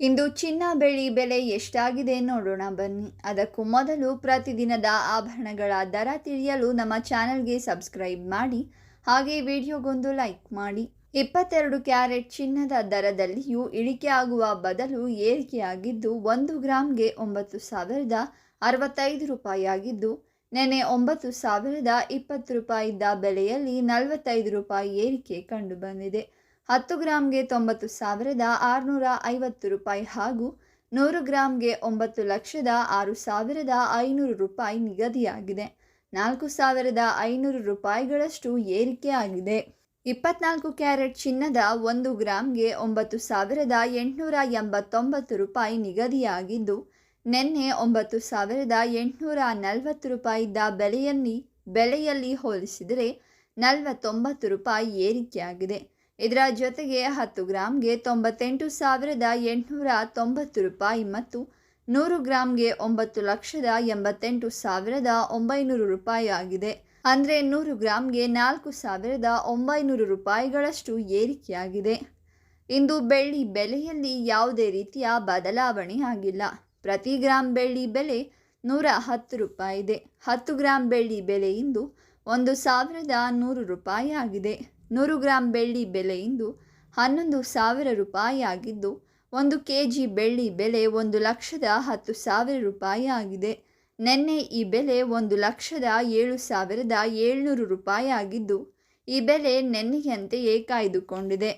ಇಂದು ಚಿನ್ನ ಬೆಳ್ಳಿ ಬೆಲೆ ಎಷ್ಟಾಗಿದೆ ನೋಡೋಣ ಬನ್ನಿ. ಅದಕ್ಕೂ ಮೊದಲು ಪ್ರತಿದಿನದ ಆಭರಣಗಳ ದರ ತಿಳಿಯಲು ನಮ್ಮ ಚಾನಲ್ಗೆ ಸಬ್ಸ್ಕ್ರೈಬ್ ಮಾಡಿ, ಹಾಗೆ ವಿಡಿಯೋಗೊಂದು ಲೈಕ್ ಮಾಡಿ. ಇಪ್ಪತ್ತೆರಡು ಕ್ಯಾರೆಟ್ ಚಿನ್ನದ ದರದಲ್ಲಿಯೂ ಇಳಿಕೆ ಆಗುವ ಬದಲು ಏರಿಕೆಯಾಗಿದ್ದು, ಒಂದು ಗ್ರಾಮ್ಗೆ ಒಂಬತ್ತು ಸಾವಿರದ ಅರವತ್ತೈದು ರೂಪಾಯಿಯಾಗಿದ್ದು ನೆನೆ ಒಂಬತ್ತು ಸಾವಿರದ ಇಪ್ಪತ್ತು ರೂಪಾಯಿ ಇದ್ದ ಬೆಲೆಯಲ್ಲಿ ನಲವತ್ತೈದು ರೂಪಾಯಿ ಏರಿಕೆ ಕಂಡುಬಂದಿದೆ. ಹತ್ತು ಗ್ರಾಮ್ಗೆ ತೊಂಬತ್ತು ಸಾವಿರದ ಆರುನೂರ ಐವತ್ತು ರೂಪಾಯಿ ಹಾಗೂ ನೂರು ಗ್ರಾಮ್ಗೆ ಒಂಬತ್ತು ಲಕ್ಷದ ಆರು ಸಾವಿರದ ಐನೂರು ರೂಪಾಯಿ ನಿಗದಿಯಾಗಿದೆ. ನಾಲ್ಕು ಸಾವಿರದ ಐನೂರು ರೂಪಾಯಿಗಳಷ್ಟು ಏರಿಕೆ ಆಗಿದೆ. ಇಪ್ಪತ್ನಾಲ್ಕು ಕ್ಯಾರೆಟ್ ಚಿನ್ನದ ಒಂದು ಗ್ರಾಮ್ಗೆ ಒಂಬತ್ತು ಸಾವಿರದ ಎಂಟುನೂರ ಎಂಬತ್ತೊಂಬತ್ತು ರೂಪಾಯಿ ನಿಗದಿಯಾಗಿದ್ದು, ನಿನ್ನೆ ಒಂಬತ್ತು ಸಾವಿರದ ಎಂಟುನೂರ ನಲವತ್ತು ರೂಪಾಯಿದ್ದ ಬೆಲೆಯಲ್ಲಿ ಬೆಲೆಯಲ್ಲಿ ಹೋಲಿಸಿದರೆ ನಲವತ್ತೊಂಬತ್ತು ರೂಪಾಯಿ ಏರಿಕೆಯಾಗಿದೆ. ಇದರ ಜೊತೆಗೆ ಹತ್ತು ಗ್ರಾಮ್ಗೆ ತೊಂಬತ್ತೆಂಟು ಸಾವಿರದ ಎಂಟುನೂರ ತೊಂಬತ್ತು ರೂಪಾಯಿ ಮತ್ತು ನೂರು ಗ್ರಾಮ್ಗೆ ಒಂಬತ್ತು ಲಕ್ಷದ ಎಂಬತ್ತೆಂಟು ಸಾವಿರದ ಒಂಬೈನೂರು ರೂಪಾಯಿ ಆಗಿದೆ. ಅಂದರೆ ನೂರು ಗ್ರಾಮ್ಗೆ ನಾಲ್ಕು ಸಾವಿರದ ಒಂಬೈನೂರು ರೂಪಾಯಿಗಳಷ್ಟು ಏರಿಕೆಯಾಗಿದೆ. ಇಂದು ಬೆಳ್ಳಿ ಬೆಲೆಯಲ್ಲಿ ಯಾವುದೇ ರೀತಿಯ ಬದಲಾವಣೆ ಆಗಿಲ್ಲ. ಪ್ರತಿ ಗ್ರಾಮ್ ಬೆಳ್ಳಿ ಬೆಲೆ ನೂರ ಹತ್ತು ರೂಪಾಯಿ ಇದೆ. ಹತ್ತು ಗ್ರಾಮ್ ಬೆಳ್ಳಿ ಬೆಲೆ ಇಂದು ಒಂದು ಸಾವಿರದ ನೂರು ರೂಪಾಯಿ ಆಗಿದೆ. ನೂರು ಗ್ರಾಂ ಬೆಳ್ಳಿ ಬೆಲೆ ಇಂದು ಹನ್ನೊಂದು ಸಾವಿರ ರೂಪಾಯಿ ಆಗಿದ್ದು, ಒಂದು ಕೆ ಜಿ ಬೆಳ್ಳಿ ಬೆಲೆ ಒಂದು ಲಕ್ಷದ ಹತ್ತು ಸಾವಿರ ರೂಪಾಯಿ ಆಗಿದೆ. ನಿನ್ನೆ ಈ ಬೆಲೆ ಒಂದು ಲಕ್ಷದ ಏಳು ಸಾವಿರದ ಏಳ್ನೂರು ರೂಪಾಯಿ ಆಗಿದ್ದು, ಈ ಬೆಲೆ ನೆನ್ನೆಯಂತೆಯೇ ಕಾಯ್ದುಕೊಂಡಿದೆ.